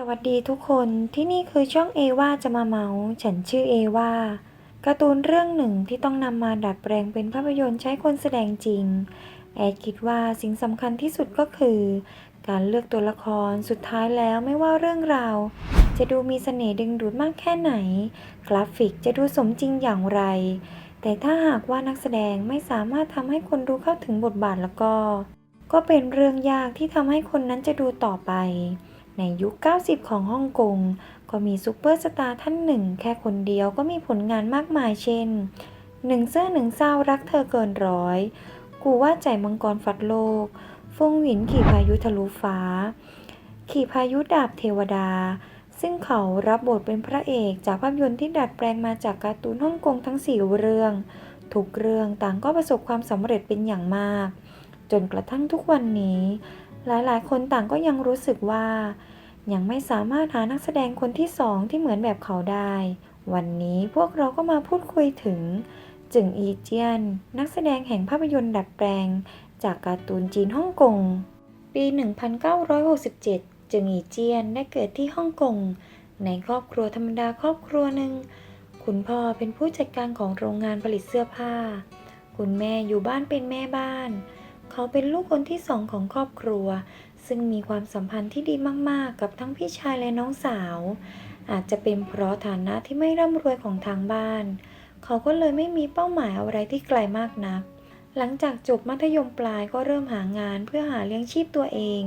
สวัสดีทุกคนที่นี่คือช่องเอว่าจะมาเมาฉันชื่อเอว่าการ์ตูนเรื่องหนึ่งที่ต้องนำมาดัดแปลงเป็นภาพยนตร์ใช้คนแสดงจริง แอดคิดว่าสิ่งสำคัญที่สุดก็คือ การเลือกตัวละครสุดท้ายแล้วไม่ว่าเรื่องราว จะดูมีเสน่ห์ดึงดูดมากแค่ไหน กราฟิกจะดูสมจริงอย่างไร แต่ถ้าหากว่านักแสดงไม่สามารถทำให้คนดูเข้าถึงบทบาทแล้วก็ ก็เป็นเรื่องยากที่ทำให้คนนั้นจะดูต่อไป ในยุค 90 ของฮ่องกง ก็มีซูเปอร์สตาร์ท่านหนึ่ง แค่คนเดียวก็มีผลงานมากมายเช่นหนึ่งเสื้อหนึ่งเศร้ารักเธอเกินร้อย กูว่าใจมังกรฟัดโลก ฟงหวินขี่พายุทะลุฟ้า ขี่พายุดาบเทวดา ซึ่งเขารับบทเป็นพระเอกจากภาพยนตร์ที่ดัดแปลงมาจากการ์ตูนฮ่องกงทั้ง4เรื่อง ทุกเรื่องต่างก็ประสบความสำเร็จเป็นอย่างมาก จนกระทั่งทุกวันนี้ หลายๆ คนต่างก็ยังรู้สึกว่า ยังไม่สามารถหานักแสดงคนที่สองที่เหมือนแบบเขาได้ วันนี้พวกเราก็มาพูดคุยถึง จึงอีเจียน นักแสดงแห่งภาพยนตร์ดัดแปลง จากการ์ตูนจีนฮ่องกง ปี 1967 จึงอีเจียนได้เกิดที่ฮ่องกง ในครอบครัวธรรมดาครอบครัวหนึ่ง คุณพ่อเป็นผู้จัดการของโรงงานผลิตเสื้อผ้า คุณแม่อยู่บ้านเป็นแม่บ้าน เขาเป็นลูกคนที่สองของครอบครัว ซึ่งมีความสัมพันธ์ที่ดีมากๆ กับทั้งพี่ชายและน้องสาว อาจจะเป็นเพราะฐานะที่ไม่ร่ำรวยของทางบ้าน เขาก็เลยไม่มีเป้าหมายอะไรที่ไกลมากนัก หลังจากจบมัธยมปลายก็เริ่มหางานเพื่อหาเลี้ยงชีพตัวเอง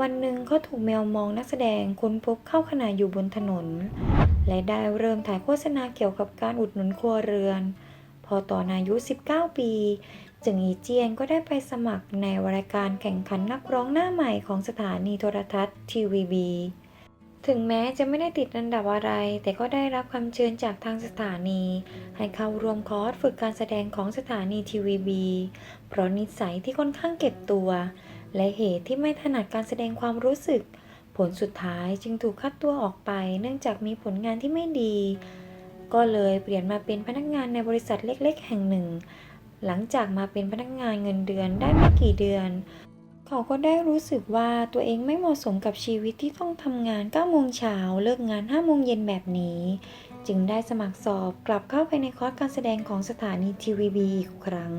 วันหนึ่งเขาถูกแมวมองนักแสดงค้นพบเข้าขณะอยู่บนถนน และได้เริ่มถ่ายโฆษณาเกี่ยวกับการอุดหนุนครัวเรือน พอตอนอายุ 19 ปี จึงอีเจียนก็ได้ไปสมัครในรายการแข่งขันนักร้องหน้าใหม่ของสถานีโทรทัศน์ทีวีบีถึงแม้จะไม่ได้ติดอันดับอะไร แต่ก็ได้รับคำเชิญจากทางสถานี ให้เข้าร่วมคอร์สฝึกการแสดงของสถานีทีวีบีเพราะนิสัยที่ค่อนข้างเก็บตัว และเหตุที่ไม่ถนัดการแสดงความรู้สึก ผลสุดท้ายจึงถูกคัดตัวออกไป เนื่องจากมีผลงานที่ไม่ดี ก็เลยเปลี่ยนมาเป็นพนักงานในบริษัทเล็ก ๆ แห่งหนึ่ง หลังจากมาเป็นพนักงานเงินเดือนได้ไม่กี่เดือน เขาก็ได้รู้สึกว่าตัวเองไม่เหมาะสมกับชีวิตที่ต้องทำงาน 9 โมงเช้าเลิกงาน 5 โมงเย็นแบบนี้ จึงได้สมัครสอบกลับเข้าไปในคอร์สการแสดงของสถานีทีวีบีอีกครั้ง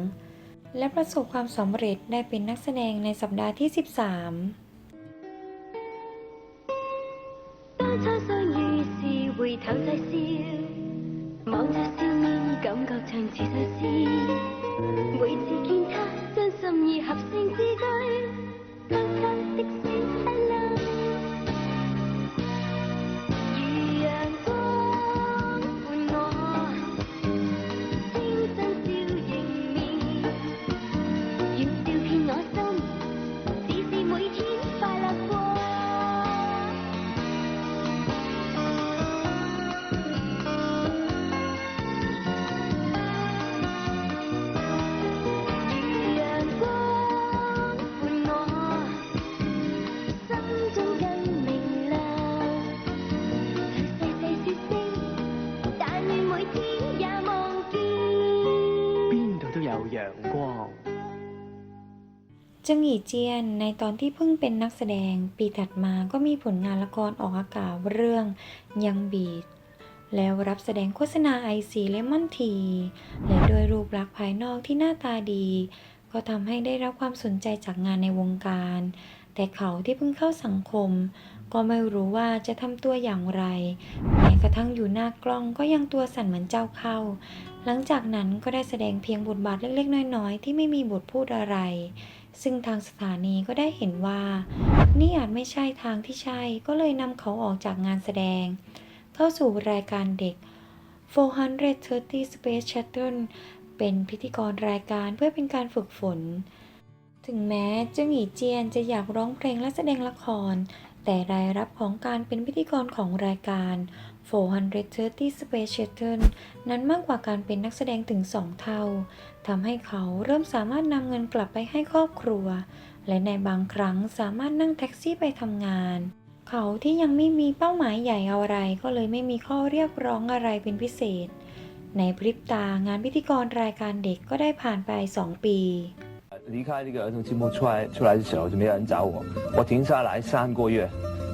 และประสบความสำเร็จได้เป็นนักแสดงในสัปดาห์ที่ 13 จึงอีเจียนในตอนที่เพิ่งเป็นนักแสดงปีถัดมาก็มีผลงานละครออกอากาศเรื่องยังบีดแล้วรับแสดงโฆษณาไอซีเลมอนทีและด้วยรูปลักษณ์ภายนอกที่หน้าตาดี ก็ทำให้ได้รับความสนใจจากงานในวงการ แต่เขาที่เพิ่งเข้าสังคม ก็ไม่รู้ว่าจะทำตัวอย่างไร แม้กระทั่งอยู่หน้ากล้องก็ยังตัวสั่นเหมือนเจ้าเข้า หลังจากนั้นก็ได้แสดงเพียงบทบาทเล็กๆ น้อยๆ ที่ไม่มีบทพูดอะไร ซึ่งทางสถานีก็ได้เห็นว่า นี่อาจไม่ใช่ทางที่ใช่ก็เลยนำเขาออกจากงานแสดง เข้าสู่รายการเด็ก 430 Space Shuttle เป็นพิธีกรรายการเพื่อเป็นการฝึกฝน ถึงแม้เจ้าหมีเจียนจะอยากร้องเพลงและแสดงละคร แต่รายรับของการเป็นพิธีกรของรายการ 430 Space Shuttle นั้นมากกว่าการเป็นนักแสดงถึง 2 เท่า ทำให้เขาเริ่มสามารถนำเงินกลับไปให้ครอบครัว และในบางครั้งสามารถนั่งแท็กซี่ไปทำงาน เขาที่ยังไม่มีเป้าหมายใหญ่อะไร ก็เลยไม่มีข้อเรียกร้องอะไรเป็นพิเศษ ในพริบตางานพิธีกรรายการเด็กก็ได้ผ่านไป 2 ปี 离开这个儿童节目出来出来的时候，就没有人找我。我停下来三个月，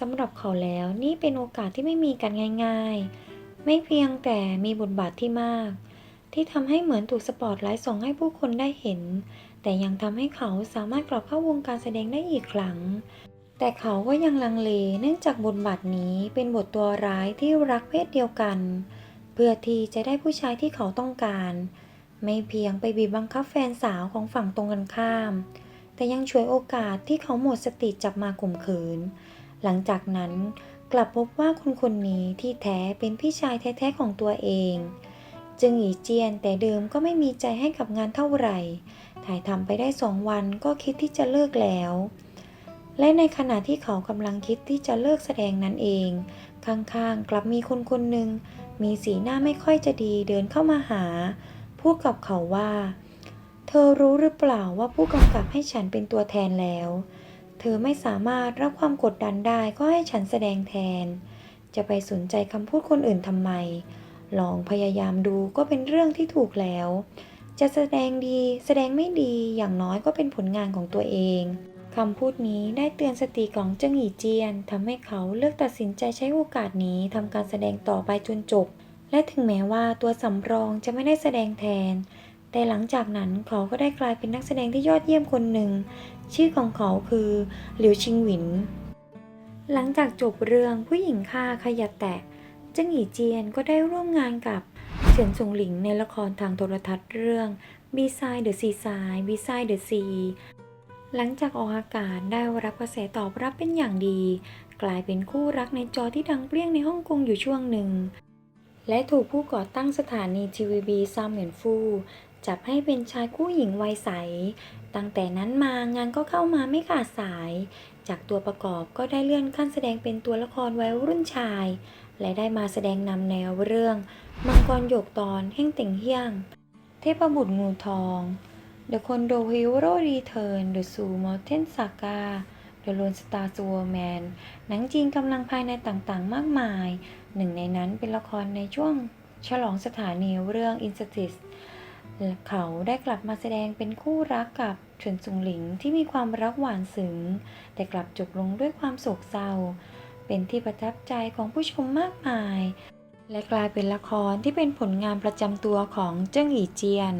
สำหรับเขาแล้วนี่เป็นโอกาสที่ไม่มีกันง่าย ๆ ไม่เพียงแต่มีบทบาทที่มาก ที่ทำให้เหมือนถูกสปอตไลท์ส่งให้ผู้คนได้เห็น แต่ยังทำให้เขาสามารถกลับเข้าวงการแสดงได้อีกครั้ง แต่เขาก็ยังลังเลเนื่องจากบทบาทนี้เป็นบทตัวร้ายที่รักเพศเดียวกัน เพื่อที่จะได้ผู้ชายที่เขาต้องการ ไม่เพียงไปบีบบังคับแฟนสาวของฝั่งตรงกันข้าม แต่ยังช่วยโอกาสที่เขาหมดสติจับมาข่มขืน หลังจากนั้นกลับพบว่าคนคนนี้ที่แท้เป็นพี่ชายแท้ๆของตัวเอง จึงหยีเจียนแต่เดิมก็ไม่มีใจให้กับงานเท่าไหร่ ถ่ายทำไปได้สองวันก็คิดที่จะเลิกแล้ว และในขณะที่เขากำลังคิดที่จะเลิกแสดงนั้นเอง ข้างๆ กลับมีคนคนหนึ่งมีสีหน้าไม่ค่อยจะดีเดินเข้ามาหา พูดกับเขาว่า เธอรู้หรือเปล่าว่าผู้กำกับให้ฉันเป็นตัวแทนแล้ว เธอไม่สามารถรับความกดดันได้ก็ให้ฉันแสดงแทน จะไปสนใจคำพูดคนอื่นทำไม ลองพยายามดูก็เป็นเรื่องที่ถูกแล้ว จะแสดงดีแสดงไม่ดีอย่างน้อยก็เป็นผลงานของตัวเองคำพูดนี้ได้เตือนสติของเจิงหยีเจียนทำให้เขาเลือกตัดสินใจใช้โอกาสนี้ทำการแสดงต่อไปจนจบ และถึงแม้ว่าตัวสำรองจะไม่ได้แสดงแทน แต่หลังจากนั้นเขาก็ได้กลายเป็นนักแสดงที่ยอดเยี่ยมคนหนึ่ง ชื่อของเขาคือหลิวชิงหวิน หลังจากจบเรื่องผู้หญิงฆ่าขยะแตะเจิ้งหยีเจียนก็ได้ร่วมงานกับเฉินซงหลิงในละครทางโทรทัศน์เรื่อง Beside the Seaside Beside the Sea หลังจากออกอากาศได้รับกระแสตอบรับเป็นอย่างดี กลายเป็นคู่รักในจอที่ดังเปรี้ยงในฮ่องกงอยู่ช่วงหนึ่ง และถูกผู้ก่อตั้งสถานีทีวีบีซามเหมียนฟู จับให้เป็นชายคู่หญิงวัยใส ตั้งแต่นั้นมางานก็เข้ามาไม่ขาดสาย จากตัวประกอบก็ได้เลื่อนขั้นแสดงเป็นตัวละครวัยรุ่นชาย และได้มาแสดงนำแนวเรื่อง มังกรหยกตอนเฮ่งเต็งเฮียง เทพบุตรงูทอง The Condo Hero Return The Zoo Mountain Saga The Lone Star s w o m a n หนังจีนกำลังภายในต่างๆ มากมาย หนึ่งในนั้นเป็นละครในช่วงฉลองสถานีเรื่อง Injustice เขาได้กลับมาแสดงเป็นคู่รักกับเฉินซุงหลิงที่มีความรักหวานซึ้งแต่กลับจบลงด้วยความโศกเศร้า เป็นที่ประทับใจของผู้ชมมากมาย และกลายเป็นละครที่เป็นผลงานประจำตัวของเจิ้งหยีเจียน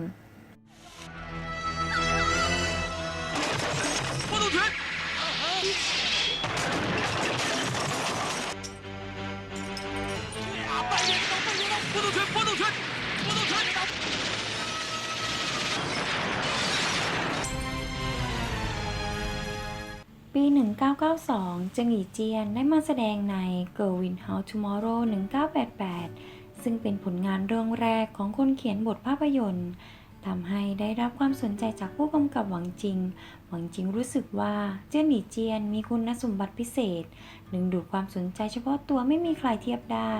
1992เจงหยีเจียนได้มาแสดงใน Girl Win How Tomorrow 1988 ซึ่งเป็นผลงานเรื่องแรกของคนเขียนบทภาพยนตร์ทำให้ได้รับความสนใจจากผู้กำกับหวังจิง หวังจิงรู้สึกว่าเจิ้นหยีเจียนมีคุณสมบัติพิเศษ ดึงดูดความสนใจเฉพาะตัวไม่มีใครเทียบได้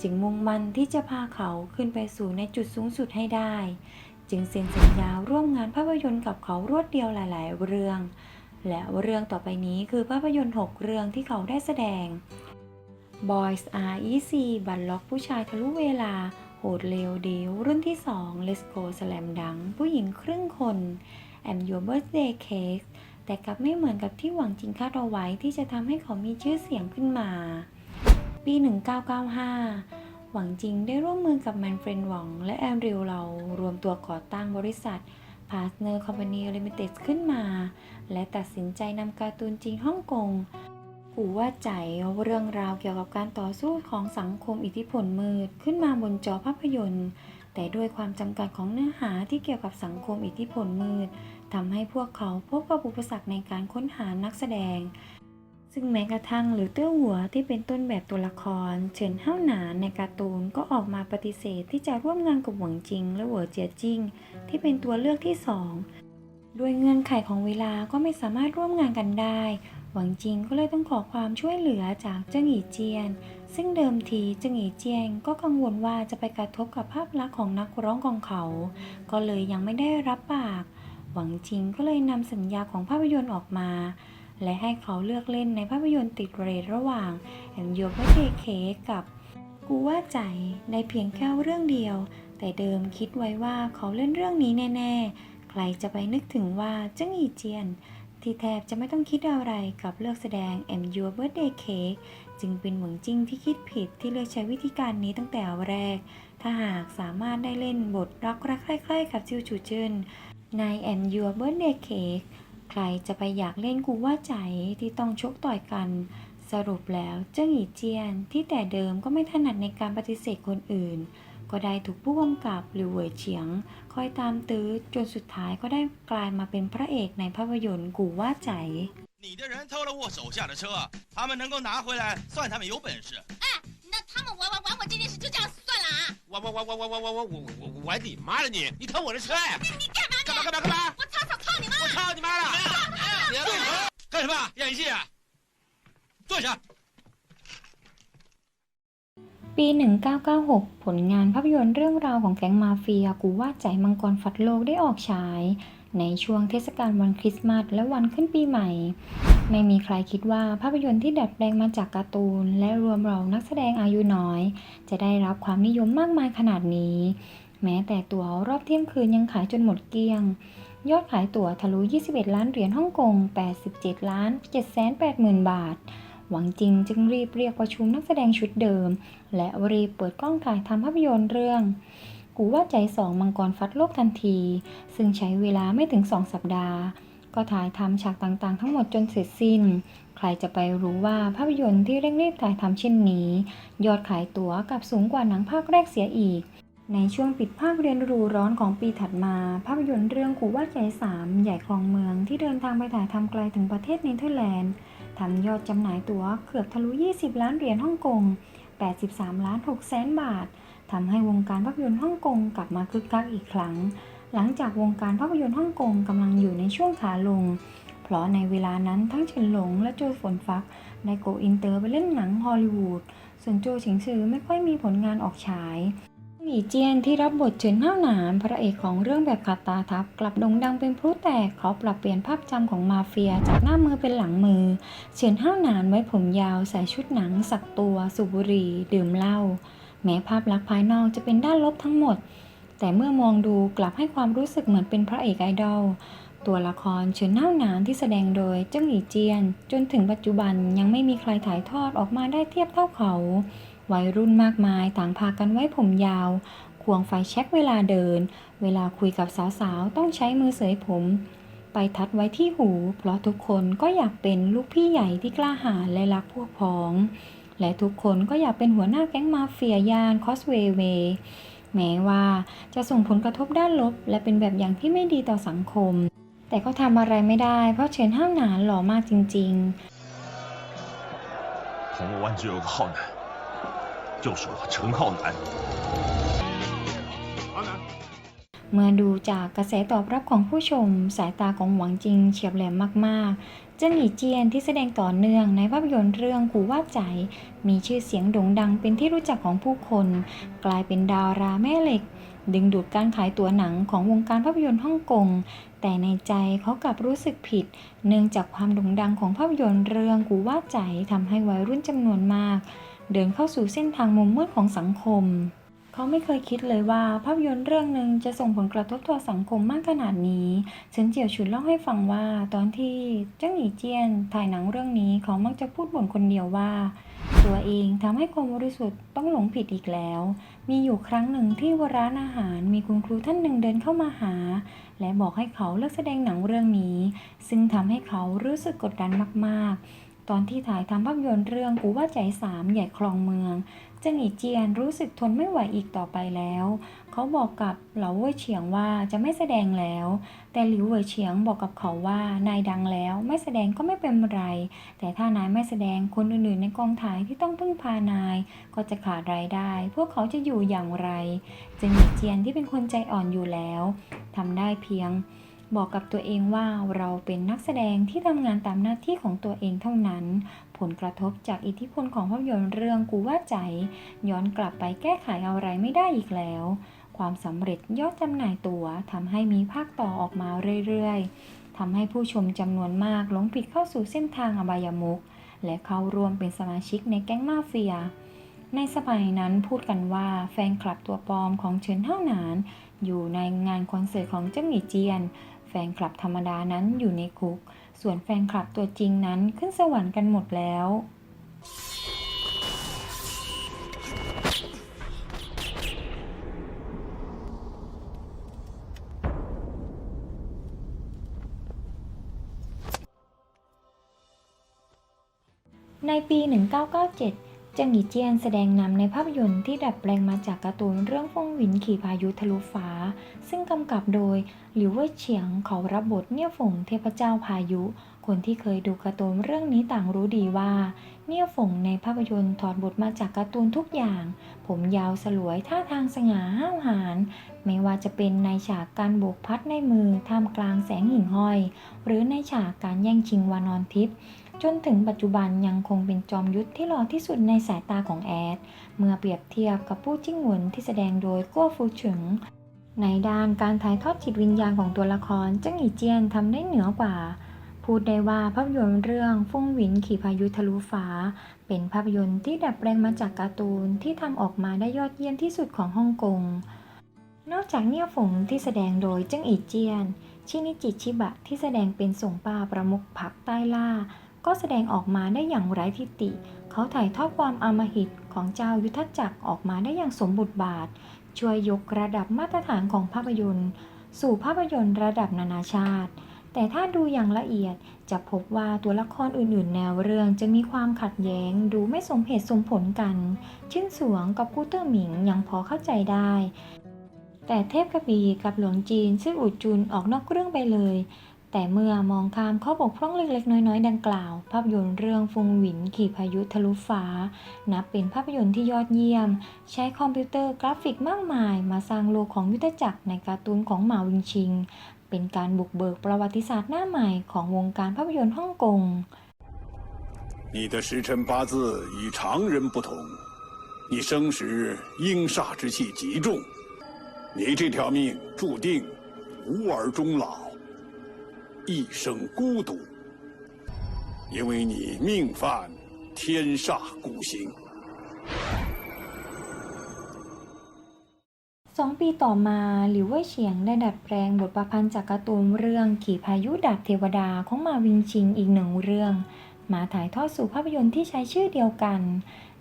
จึงมุ่งมั่นที่จะพาเขาขึ้นไปสู่ในจุดสูงสุดให้ได้ จึงเซ็นสัญญาร่วมงานภาพยนตร์กับเขารวดเดียวหลาย ๆ เรื่อง และเรื่องต่อไปนี้คือภาพยนตร์ 6 เรื่องที่เขาได้แสดง Boys Are Easy บัตรล็อกผู้ชายทะลุเวลา โหดเร็วเดียวรุ่นที่ 2 Let's Go Slam ดัง ผู้หญิงครึ่งคน And Your Birthday Cake แต่กลับไม่เหมือนกับที่หวังจริงคาดเอาไว้ที่จะทำให้เขามีชื่อเสียงขึ้นมา ปี 1995 หวังจริงได้ร่วมมือกับแมนเฟรนหวังและแอนริวเรารวมตัวก่อตั้งบริษัท Partner Company Limited ขึ้นมา และตัดสินใจนำการ์ตูนจีนฮ่องกงกูว่าใจเรื่องราวเกี่ยวกับการต่อสู้ของสังคมอิทธิพลมืดขึ้นมาบนจอภาพยนตร์ แต่ด้วยความจำกัดของเนื้อหาที่เกี่ยวกับสังคมอิทธิพลมืดทำให้พวกเขาพบกับอุปสรรคในการค้นหานักแสดง ซึ่งแม้กระทั่งหรือเตื้อหัวที่เป็นต้นแบบตัวละคร เฉินเฮ้าหนานในการ์ตูนก็ออกมาปฏิเสธที่จะร่วมงานกับหวังจิง และเหวอเจียจิงที่เป็นตัวเลือกที่สองด้วยเงื่อนไขของเวลาก็ไม่สามารถร่วมงานกันได้ หวังจิงก็เลยต้องขอความช่วยเหลือจากเจิ้งหยีเจียน ซึ่งเดิมทีเจิ้งหยีเจียนก็กังวลว่าจะไปกระทบกับภาพลักษณ์ของนักร้องของเขา ก็เลยยังไม่ได้รับปาก หวังจิงก็เลยนำสัญญาของภาพยนตร์ออกมา และให้เขาเลือกเล่นในภาพยนตร์ติดเรทระหว่างแอมโยเบเทเคกับกูว่าใจในเพียงแค่เรื่องเดียว แต่เดิมคิดไว้ว่าเขาเล่นเรื่องนี้แน่ ๆ ใครจะไปนึกถึงว่าเจิ้งอีเจียน ที่แทบจะไม่ต้องคิดอะไรกับเลือกแสดง M Your Birthday Cake จึงเป็นหวงจริงที่คิดผิดที่เลือกใช้วิธีการนี้ตั้งแต่แรก ถ้าหากสามารถได้เล่นบทรักรักใคร่ๆกับซิวชูเจินใน M Your Birthday Cake ใครจะไปอยากเล่นกูว่าใจที่ต้องชกต่อยกัน สรุปแล้วเจิ้งหยีเจียนที่แต่เดิมก็ไม่ถนัดในการปฏิเสธคนอื่น ก็ได้ถูกผู้กำกับหรือเหวยเฉียง คอยตามตื้อจนสุดท้ายก็ได้กลายมาเป็นพระเอกในภาพยนตร์กูว่าใจ 你的人偷了我手下的车，他们能够拿回来，算他们有本事。那他们玩玩玩我这件事就这样算了啊？我我我我我我我我我我我你妈了你！你偷我的车呀？你干嘛干嘛干嘛干嘛？ 我操操操你妈！我操你妈了！你干什么？演戏啊？坐下。 ปี 1996 ผลงานภาพยนตร์เรื่องราวของแก๊งมาเฟีย กูว่าใจมังกรฟัดโลกได้ออกฉาย ในช่วงเทศกาลวันคริสต์มาสและวันขึ้นปีใหม่ ไม่มีใครคิดว่าภาพยนตร์ที่ดัดแปลงมาจากการ์ตูน และรวมเรานักแสดงอายุน้อย จะได้รับความนิยมมากมายขนาดนี้ แม้แต่ตั๋วรอบเที่ยงคืนยังขายจนหมดเกลี้ยง ยอดขายตั๋วทะลุ 21 ล้านเหรียญฮ่องกง 87 ล้าน 780,000 บาท หวังจริงจึงรีบเรียกประชุมนักแสดงชุดเดิม และรีบเปิดกล้องถ่ายทำภาพยนตร์เรื่อง กูว่าใจสองมังกรฟัดโลกทันที ซึ่งใช้เวลาไม่ถึง 2 สัปดาห์ ก็ถ่ายทำฉากต่างๆ ทั้งหมดจนเสร็จสิ้น ใครจะไปรู้ว่าภาพยนตร์ที่เร่งรีบถ่ายทำเช่นนี้ ยอดขายตั๋วกับสูงกว่าหนังภาคแรกเสียอีก ในช่วงปิดภาคเรียนรูร้อนของปีถัดมา ภาพยนตร์เรื่องกูว่าใจสามใหญ่คลองเมืองที่เดินทางไปถ่ายทำไกลถึงประเทศเนเธอร์แลนด์ทำยอดจำหน่ายตั๋วเกือบทะลุ 20 ล้านเหรียญฮ่องกง 83 ล้าน6แสนบาททำให้วงการภาพยนตร์ฮ่องกงกลับมาคึกคักอีกครั้ง หลังจากวงการภาพยนตร์ฮ่องกงกำลังอยู่ในช่วงขาลง เพราะในเวลานั้นทั้งเฉินหลงและโจฝนฟักได้โกอินเตอร์ไปเล่นหนังฮอลลีวูดส่วนโจฉิงซือไม่ค่อยมีผลงานออกฉาย หมี่เจียนที่รับบทเฉินห้าวหนานพระเอกของเรื่องแบบขาดตาทับ กลับโด่งดังเป็นพลุแตกเขาปรับเปลี่ยนภาพจำของมาเฟียจากหน้ามือเป็นหลังมือ เฉินห้าวหนานไว้ผมยาวใส่ชุดหนัง สักตัวสูบบุหรี่ดื่มเหล้าแม้ภาพลักษณ์ภายนอกจะเป็นด้านลบทั้งหมด แต่เมื่อมองดูกลับให้ความรู้สึกเหมือนเป็นพระเอกไอดอลตัวละครเฉินห้าวหนานที่แสดงโดยเจ้าหลี่เจียน จนถึงปัจจุบันยังไม่มีใครถ่ายทอดออกมาได้เทียบเท่าเขา วัยรุ่นมากมายต่างพากันไว้ผมยาว ควงไฟเช็คเวลาเดิน เวลาคุยกับสาวๆ ต้องใช้มือเสยผม ไปทัดไว้ที่หู เพราะทุกคนก็อยากเป็นลูกพี่ใหญ่ที่กล้าหาญและรักพวกพ้อง และทุกคนก็อยากเป็นหัวหน้าแก๊งมาเฟียยานคอสเวเวแม้ว่าจะส่งผลกระทบด้านลบ และเป็นแบบอย่างที่ไม่ดีต่อสังคม แต่ก็ทำอะไรไม่ได้ เพราะเชนห้างหนานหล่อมากจริงๆผมวันจะ好难就是我陈浩南。浩南。 เมื่อดูจากกระแสตอบรับของผู้ชม สายตาของหวังจิงเฉียบแหลมมากๆ เจิ้งหลี่เจียนที่แสดงต่อเนื่องในภาพยนตร์เรื่องกูว่าใจ มีชื่อเสียงโด่งดังเป็นที่รู้จักของผู้คน กลายเป็นดาราแม่เหล็ก ดึงดูดการขายตั๋วหนังของวงการภาพยนตร์ฮ่องกง แต่ในใจเขากลับรู้สึกผิด เนื่องจากความโด่งดังของภาพยนตร์เรื่องกูว่าใจทำให้วัยรุ่นจำนวนมาก เดินเข้าสู่เส้นทางมุมมืดของสังคม เขาไม่เคยคิดเลยว่าภาพยนตร์เรื่องหนึ่งจะส่งผลกระทบต่อสังคมมากขนาดนี้เฉินเจียวฉุนเล่าให้ฟังว่า ตอนที่เจ้าหนีเจียนถ่ายหนังเรื่องนี้เขามักจะพูดบ่นคนเดียวว่า ตัวเองทำให้คนบริสุทธิ์ต้องหลงผิดอีกแล้ว มีอยู่ครั้งหนึ่งที่ร้านอาหารมีคุณครูท่านหนึ่งเดินเข้ามาหา และบอกให้เขาเลิกแสดงหนังเรื่องนี้ ซึ่งทำให้เขารู้สึกกดดันมากๆ ตอนที่ถ่ายทำภาพยนตร์เรื่องกูว่าใจสามใหญ่คลองเมืองเจิงอีเจียนรู้สึกทนไม่ไหวอีกต่อไปแล้ว เขาบอกกับเหลาเว่ยเฉียงว่าจะไม่แสดงแล้ว แต่หลิวเว่ยเฉียงบอกกับเขาว่านายดังแล้ว ไม่แสดงก็ไม่เป็นไร แต่ถ้านายไม่แสดงคนอื่นๆ ในกองถ่ายที่ต้องพึ่งพานาย ก็จะขาดรายได้ พวกเขาจะอยู่อย่างไรเจิงอีเจียนที่เป็นคนใจอ่อนอยู่แล้วทำได้เพียง บอกกับตัวเองว่าเราเป็นนักแสดงที่ทำงานตามหน้าที่ของตัวเองเท่านั้น ผลกระทบจากอิทธิพลของภาพยนตร์เรื่องกูว่าใจ ย้อนกลับไปแก้ไขอะไรไม่ได้อีกแล้ว ความสำเร็จยอดจำหน่ายตั๋วทำให้มีภาคต่อออกมาเรื่อยๆทำให้ผู้ชมจำนวนมากหลงผิดเข้าสู่เส้นทางอบายมุขและเข้าร่วมเป็นสมาชิกในแก๊งมาเฟีย ในสมัยนั้นพูดกันว่าแฟนคลับตัวปลอมของเฉินเท่าหนาน อยู่ในงานคอนเสิร์ตของเจ้าหมี่เจียน นคลับธรรมดานั้นอยู่ในคุก ส่วนแฟนคลับตัวจริงนั้นขึ้นสวรรค์กันหมดแล้วในปี 1997เจิงหยีเจียนแสดงนำในภาพยนตร์ที่ดัดแปลงมาจากการ์ตูนเรื่องฟงหวินขี่พายุทะลุฟ้า ซึ่งกำกับโดยหลิวเว่ยเฉียงเขารับบทเนี่ยฝงเทพเจ้าพายุ คนที่เคยดูการ์ตูนเรื่องนี้ต่างรู้ดีว่า เนี่ยฝงในภาพยนตร์ถอดบทมาจากการ์ตูนทุกอย่าง ผมยาวสลวยท่าทางสง่าห้าวหาญไม่ว่าจะเป็นในฉากการโบกพัดในมือท่ามกลางแสงหิ่งห้อย หรือในฉากการแย่งชิงวานอนทิพย์ จนถึงปัจจุบันยังคงเป็นจอมยุทธที่หล่อที่สุดในสายตาของแอด เมื่อเปรียบเทียบกับผู้จิ้งหวนที่แสดงโดยกัวฟูเฉิงในด้านการถ่ายทอดจิตวิญญาณของตัวละครจิ้งหยีเจียนทำได้เหนือกว่า พูดได้ว่าภาพยนตร์เรื่องฟงหวินขี่พายุทะลุฟ้า เป็นภาพยนตร์ที่ดัดแปลงมาจากการ์ตูนที่ทำออกมาได้ยอดเยี่ยมที่สุดของฮ่องกง นอกจากเนี่ยฝงที่แสดงโดยจิ้งอีเจียน ชินิจิชิบะที่แสดงเป็นส่งป้าประมุขผักใต้ล่า ก็แสดงออกมาได้อย่างไร้ทิฏฐิเขาถ่ายทอดความอำมหิตของเจ้ายุทธจักรออกมาได้อย่างสมบทบาท ช่วยยกระดับมาตรฐานของภาพยนตร์ สู่ภาพยนตร์ระดับนานาชาติ แต่ถ้าดูอย่างละเอียดจะพบว่าตัวละครอื่นๆ แนวเรื่องจะมีความขัดแย้งดูไม่สมเหตุสมผลกันชินสวงกับกูเตอร์หมิงยังพอเข้าใจได้ แต่เทพกระบี่กับหลวงจีน ซึ่งอุดจุนออกนอกเรื่องไปเลย แต่เมื่อมองข้ามข้อบกพร่องเล็กๆ น้อยๆ ดังกล่าว ภาพยนตร์เรื่องฟุงหวินขี่พายุทะลุฟ้า นับเป็นภาพยนตร์ที่ยอดเยี่ยม ใช้คอมพิวเตอร์กราฟิกมากมาย มาสร้างโลกของยุทธจักรในการ์ตูนของหมาวิงชิง เป็นการบุกเบิกประวัติศาสตร์หน้าใหม่ของวงการภาพยนตร์ฮ่องกง 你的时辰八字与常人不同，你生时阴煞之气极重，你这条命注定无儿终老， 一生孤独，因为你命犯天煞孤星。 สองปีต่อมาหลิวเว่ยเฉียงได้ดัดแปลงบทประพันธ์จากการ์ตูนเรื่องขี่พายุดาบเทวดาของมาวิงชิงอีกหนึ่งเรื่อง มาถ่ายทอดสู่ภาพยนตร์ที่ใช้ชื่อเดียวกัน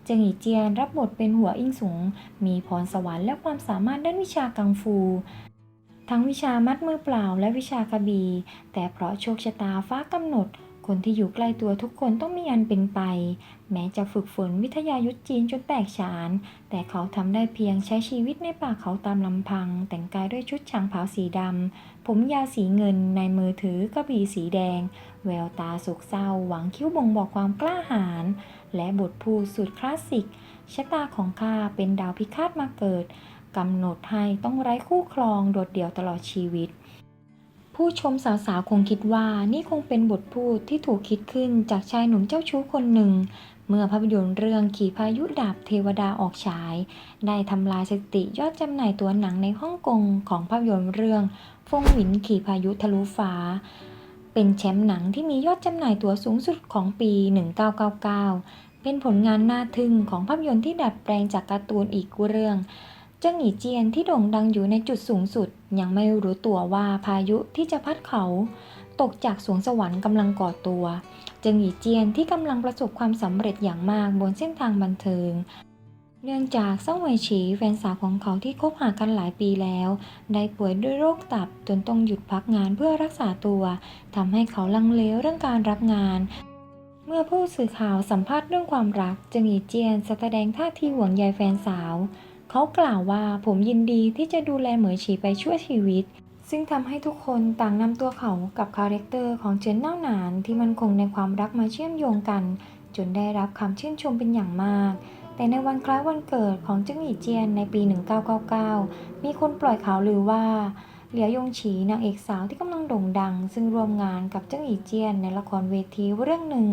เจิงอีเจียนรับบทเป็นหัวอิงสูง มีพรสวรรค์และความสามารถด้านวิชากังฟู ทั้งวิชามัดมือเปล่าและวิชากระบี แต่เพราะโชคชะตาฟ้ากำหนด คนที่อยู่ใกล้ตัวทุกคนต้องมีอันเป็นไป แม้จะฝึกฝนวิทยายุทธจีนจนแตกฉาน แต่เขาทำได้เพียงใช้ชีวิตในป่าเขาตามลำพัง แต่งกายด้วยชุดฉางเผาสีดำ ผมยาวสีเงินในมือถือกระบี่สีแดง แววตาโศกเศร้า หวังคิ้วบ่งบอกความกล้าหาญและบทพูดสุดคลาสสิกชะตาของข้าเป็นดาวพิฆาตมาเกิด กำหนดให้ต้องไร้คู่ครองโดดเดี่ยวตลอดชีวิต ผู้ชมสาวๆ คงคิดว่านี่คงเป็นบทพูดที่ถูกคิดขึ้นจากชายหนุ่มเจ้าชู้คนหนึ่ง เมื่อภาพยนตร์เรื่องขี่พายุดาบเทวดาออกฉาย ได้ทำลายสถิติยอดจำหน่ายตัวหนังในฮ่องกงของภาพยนตร์เรื่องฟงหวินขี่พายุทะลุฟ้าเป็นแชมป์หนังที่มียอดจำหน่ายตัวสูงสุดของปี 1999 เป็นผลงานน่าทึ่งของภาพยนตร์ที่ดัดแปลงจากการ์ตูนอีกเรื่อง จิ้งหยีเจียนที่โด่งดังอยู่ในจุดสูงสุด ยังไม่รู้ตัวว่าพายุที่จะพัดเขาตกจากสวงสวรรค์กำลังก่อตัวเจิ้งหยีเจียนที่กำลังประสบความสำเร็จอย่างมากบนเส้นทางบันเทิง เนื่องจากซ่งเหวยฉีแฟนสาวของเขาที่คบหากันหลายปีแล้ว ได้ป่วยด้วยโรคตับจนต้องหยุดพักงานเพื่อรักษาตัวทำให้เขาลังเลเรื่องการรับงาน เมื่อผู้สื่อข่าวสัมภาษณ์เรื่องความรักเจิงหยีเจียนแสดงท่าทีห่วงใยแฟนสาว เขากล่าวว่าผมยินดีที่จะดูแลเหมยฉีไปชั่วชีวิต ซึ่งทำให้ทุกคนต่างนำตัวเขากับคาแรคเตอร์ของเจินเน่าหนานที่มันคงในความรักมาเชื่อมโยงกัน จนได้รับคำชื่นชมเป็นอย่างมากแต่ในวันคล้ายวันเกิดของเจิ้งหยีเจียนในปี 1999 มีคนปล่อยข่าวลือว่า เหลียวยงฉีนางเอกสาวที่กำลังโด่งดัง ซึ่งร่วมงานกับเจิ้งอีเจียนในละครเวทีเรื่องหนึ่ง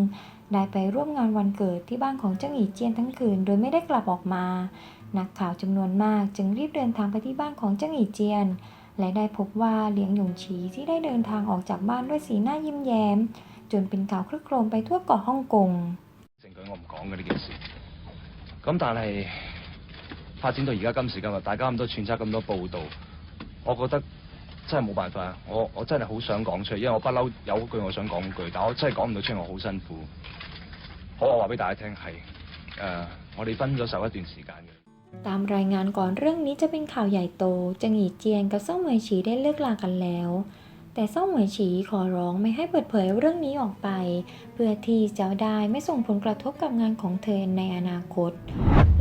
ได้ไปร่วมงานวันเกิดที่บ้านของเจิ้งอีเจียนทั้งคืน โดยไม่ได้กลับออกมา นักข่าวจำนวนมากจึงรีบเดินทางไปที่บ้านของเจิ้งอีเจียน และได้พบว่าเหลียงหยงฉีที่ได้เดินทางออกจากบ้านด้วยสีหน้ายิ้มแย้ม จนเป็นข่าวคลึกโครมไปทั่วเกาะฮ่องกง 证据我唔讲嘅呢件事。咁但系发展到而家今时今日，大家咁多揣测咁多报导，我觉得真系冇办法。我我真系好想讲出嚟，因为我不嬲有句我想讲句，但我真系讲唔到出嚟，我好辛苦。好，我话俾大家听系诶，我哋分咗手一段时间嘅。 ตามรายงานก่อนเรื่องนี้จะเป็นข่าวใหญ่โตเจิงอีเจียนกับซ่องเหมยฉีได้เลิกลากันแล้ว แต่ซ่องเหมยฉีขอร้องไม่ให้เปิดเผยเรื่องนี้ออกไป เพื่อที่จะได้ไม่ส่งผลกระทบกับงานของเธอในอนาคต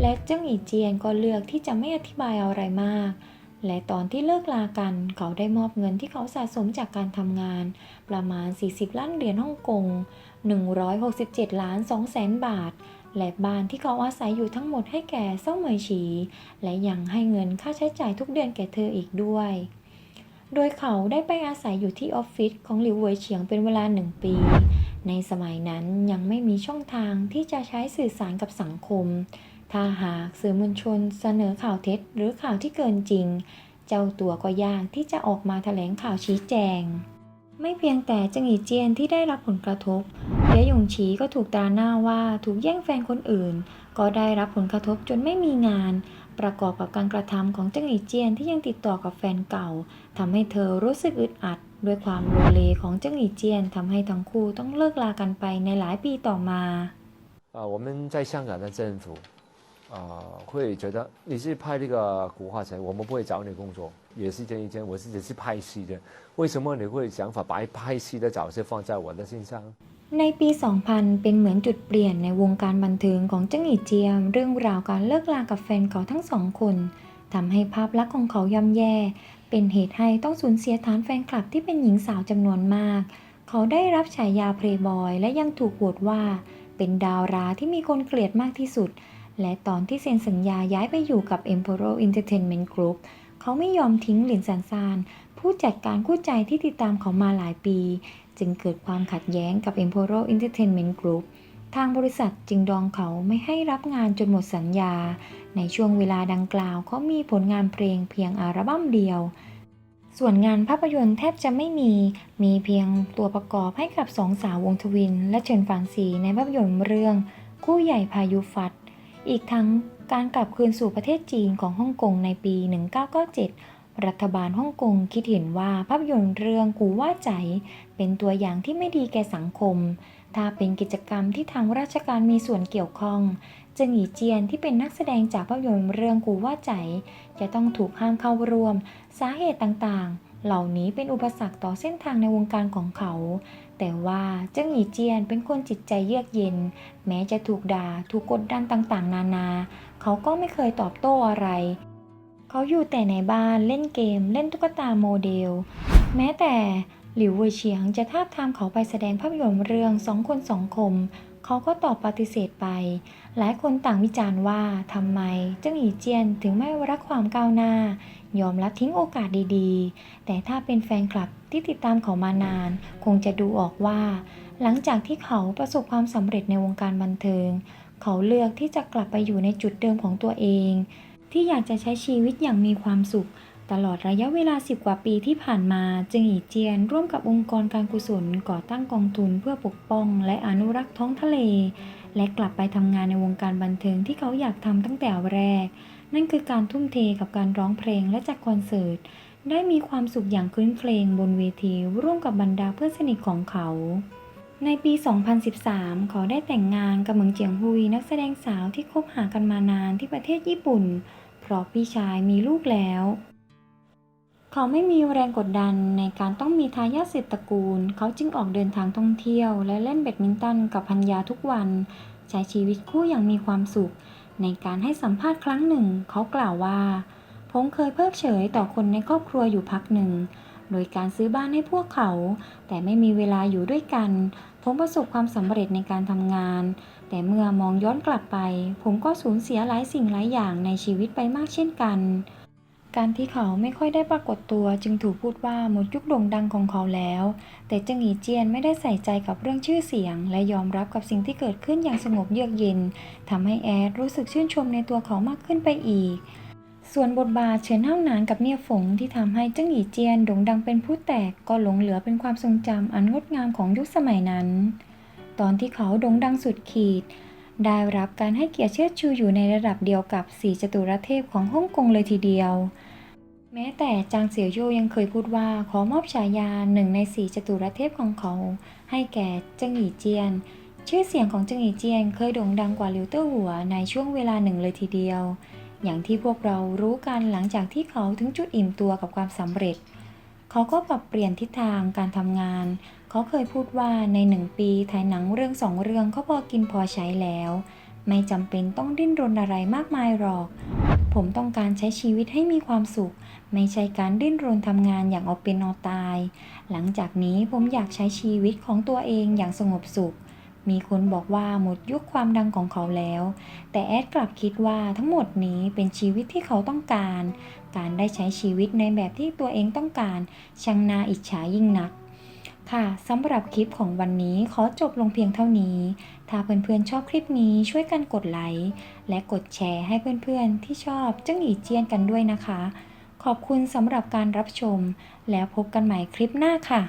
และเจิ้งอีเจียนก็เลือกที่จะไม่อธิบายอะไรมาก และตอนที่เลิกลากัน เขาได้มอบเงินที่เขาสะสมจากการทำงาน ประมาณ 40 ล้านเหรียญฮ่องกง 167 ล้าน2แสนบาท และบ้านที่เขาอาศัยอยู่ทั้งหมดให้แก่เซ่าเหมยฉี และยังให้เงินค่าใช้จ่ายทุกเดือนแก่เธออีกด้วย โดยเขาได้ไปอาศัยอยู่ที่ออฟฟิศของหลิวเวยเฉียงเป็นเวลาหนึ่งปี ในสมัยนั้นยังไม่มีช่องทางที่จะใช้สื่อสารกับสังคม ถ้าหากสื่อมวลชนเสนอข่าวเท็จหรือข่าวที่เกินจริง เจ้าตัวก็ยากที่จะออกมาแถลงข่าวชี้แจง ไม่เพียงแต่เจงอีเจียนที่ได้รับผลกระทบ เยหยงฉีก็ถูกตราหน้าว่าถูกแย่งแฟนคนอื่น ก็ได้รับผลกระทบจนไม่มีงาน ประกอบกับการกระทำของเจิ้งอีเจียนที่ยังติดต่อกับแฟนเก่าทำให้เธอรู้สึกอึดอัด ด้วยความโลเลของเจิ้งอีเจียนทำให้ทั้งคู่ต้องเลิกลากันไปในหลายปีต่อมา 啊，我们在香港的政府， 啊、会觉得你是拍这个古惑仔，我们不会找你工作，也是这一件，我是只是拍戏的，为什么你会想法把拍戏的角色放在我的身上？ ในปี 2000 เป็นเหมือนจุดเปลี่ยนในวงการบันเทิงของเจิ้งอีเจียม เรื่องราวการเลิกลากับแฟนเก่าทั้งสองคนทำให้ภาพลักษณ์ของเขาย่ำแย่ เป็นเหตุให้ต้องสูญเสียฐานแฟนคลับที่เป็นหญิงสาวจำนวนมาก เขาได้รับฉายาเพลย์บอยและยังถูกโหวตว่า เป็นดาวร้ายที่มีคนเกลียดมากที่สุด และตอนที่เซ็นสัญญาย้ายไปอยู่กับ Emperor Entertainment Group เขาไม่ยอมทิ้งหลินซันซาน ผู้จัดการคู่ใจที่ติดตามเขามาหลายปี จึงเกิดความขัดแย้งกับ Emperor Entertainment Group ทางบริษัทจึงดองเขาไม่ให้รับงานจนหมดสัญญา ในช่วงเวลาดังกล่าวเขามีผลงานเพลงเพียงอัลบั้มเดียว ส่วนงานภาพยนตร์แทบจะไม่มี มีเพียงตัวประกอบให้กับสองสาววงทวิน และเฉินฟางซีในภาพยนตร์เรื่อง คู่ใหญ่พายุฟัด อีกทั้งการกลับคืนสู่ประเทศจีนของฮ่องกงในปี 1997 รัฐบาลฮ่องกงคิดเห็นว่าภาพยนตร์เรื่องกูว่าใจ เป็นตัวอย่างที่ไม่ดีแก่สังคม ถ้าเป็นกิจกรรมที่ทางราชการมีส่วนเกี่ยวข้องเจิงหีเจียนที่เป็นนักแสดงจากภาพยนตร์เรื่องกูว่าใจ จะต้องถูกห้ามเข้าร่วม สาเหตุต่างๆ เหล่านี้เป็นอุปสรรคต่อเส้นทางในวงการของเขา แต่ว่าเจิ้งหยีเจียนเป็นคนจิตใจเยือกเย็น แม้จะถูกด่าถูกกดดันต่างๆ นานา เขาก็ไม่เคยตอบโต้อะไร เขาอยู่แต่ในบ้านเล่นเกม เล่นตุ๊กตาโมเดล แม้แต่หลิวเวยเฉียงจะทาบทามเขาไปแสดงภาพยนตร์เรื่องสองคนสองคม เขาก็ตอบปฏิเสธไป หลายคนต่างวิจารณ์ว่าทำไมเจิ้งหยีเจียนถึงไม่รักความก้าวหน้า ยอมรับทิ้งโอกาสดีๆ แต่ถ้าเป็นแฟนคลับที่ติดตามเขามานาน คงจะดูออกว่า หลังจากที่เขาประสบความสำเร็จในวงการบันเทิง เขาเลือกที่จะกลับไปอยู่ในจุดเดิมของตัวเอง ที่อยากจะใช้ชีวิตอย่างมีความสุข ตลอดระยะเวลา 10 กว่าปีที่ผ่านมา จึงอีเจียนร่วมกับองค์กรการกุศลก่อตั้งกองทุนเพื่อปกป้อง และอนุรักษ์ท้องทะเล และกลับไปทำงานในวงการบันเทิงที่เขาอยากทำตั้งแต่แรก นั่นคือการทุ่มเทกับการร้องเพลงและจัดคอนเสิร์ต ได้มีความสุขอย่างคื้นเครงบนเวทีร่วมกับบรรดาเพื่อนสนิทของเขา ในปี 2013 เขาได้แต่งงานกับเหมิงเจียงฮุยนักแสดงสาวที่คบหากันมานานที่ประเทศญี่ปุ่น เพราะพี่ชายมีลูกแล้วเขาไม่มีแรงกดดันในการต้องมีทายาทสืบตระกูล เขาจึงออกเดินทางท่องเที่ยว และเล่นแบดมินตันกับพันยาทุกวัน ใช้ชีวิตคู่อย่างมีความสุข ในการให้สัมภาษณ์ครั้งหนึ่ง เขากล่าวว่า ผมเคยเพิกเฉยต่อคนในครอบครัวอยู่พักหนึ่ง โดยการซื้อบ้านให้พวกเขา แต่ไม่มีเวลาอยู่ด้วยกัน ผมประสบความสำเร็จในการทำงาน แต่เมื่อมองย้อนกลับไป ผมก็สูญเสียหลายสิ่งหลายอย่างในชีวิตไปมากเช่นกัน การที่เขาไม่ค่อยได้ปรากฏตัวจึงถูกพูดว่าหมดยุคโด่งดังของเขาแล้ว แต่เจิงอีเจียนไม่ได้ใส่ใจกับเรื่องชื่อเสียง และยอมรับกับสิ่งที่เกิดขึ้นอย่างสงบเยือกเย็นทำให้แอดรู้สึกชื่นชมในตัวเขามากขึ้นไปอีก ส่วนบทบาทเฉินเฮ่าหนานกับเนี่ยฝงที่ทำให้เจิ้งหยีเจียนโด่งดังเป็นผู้แตกก็หลงเหลือเป็นความทรงจำอันงดงามของยุคสมัยนั้น ตอนที่เขาโด่งดังสุดขีด ได้รับการให้เกียรติเชิดชูอยู่ในระดับเดียวกับสีจตุรเทพของฮ่องกงเลยทีเดียว แม้แต่จางเสี่ยวโยยังเคยพูดว่าขอมอบฉายาหนึ่งในสีจตุรเทพของเขา ให้แก่เจิงหยีเจียน ชื่อเสียงของเจิงหยีเจียนเคยโด่งดังกว่าหลิวเต้าหัวในช่วงเวลาหนึ่งเลยทีเดียว อย่างที่พวกเรารู้กันหลังจากที่เขาถึงจุดอิ่มตัวกับความสำเร็จ เขาก็ปรับเปลี่ยนทิศทางการทำงาน เขาเคยพูดว่าในหนึ่งปีถ่ายหนังเรื่องสองเรื่องก็พอกินพอใช้แล้ว ไม่จำเป็นต้องดิ้นรนอะไรมากมายหรอก ผมต้องการใช้ชีวิตให้มีความสุข ไม่ใช่การดิ้นรนทำงานอย่างเอาเป็นเอาตาย หลังจากนี้ผมอยากใช้ชีวิตของตัวเองอย่างสงบสุขมีคนบอกว่าหมดยุคความดังของเขาแล้ว แต่แอดกลับคิดว่าทั้งหมดนี้เป็นชีวิตที่เขาต้องการ การได้ใช้ชีวิตในแบบที่ตัวเองต้องการช่างน่าอิจฉายิ่งนัก ค่ะสำหรับคลิปของวันนี้ขอจบลงเพียงเท่านี้ ถ้าเพื่อนๆชอบคลิปนี้ช่วยกันกดไลค์และกดแชร์ให้เพื่อนๆที่ชอบจึ้งอีเจียนกันด้วยนะคะ ขอบคุณสำหรับการรับชม แล้วพบกันใหม่คลิปหน้าค่ะ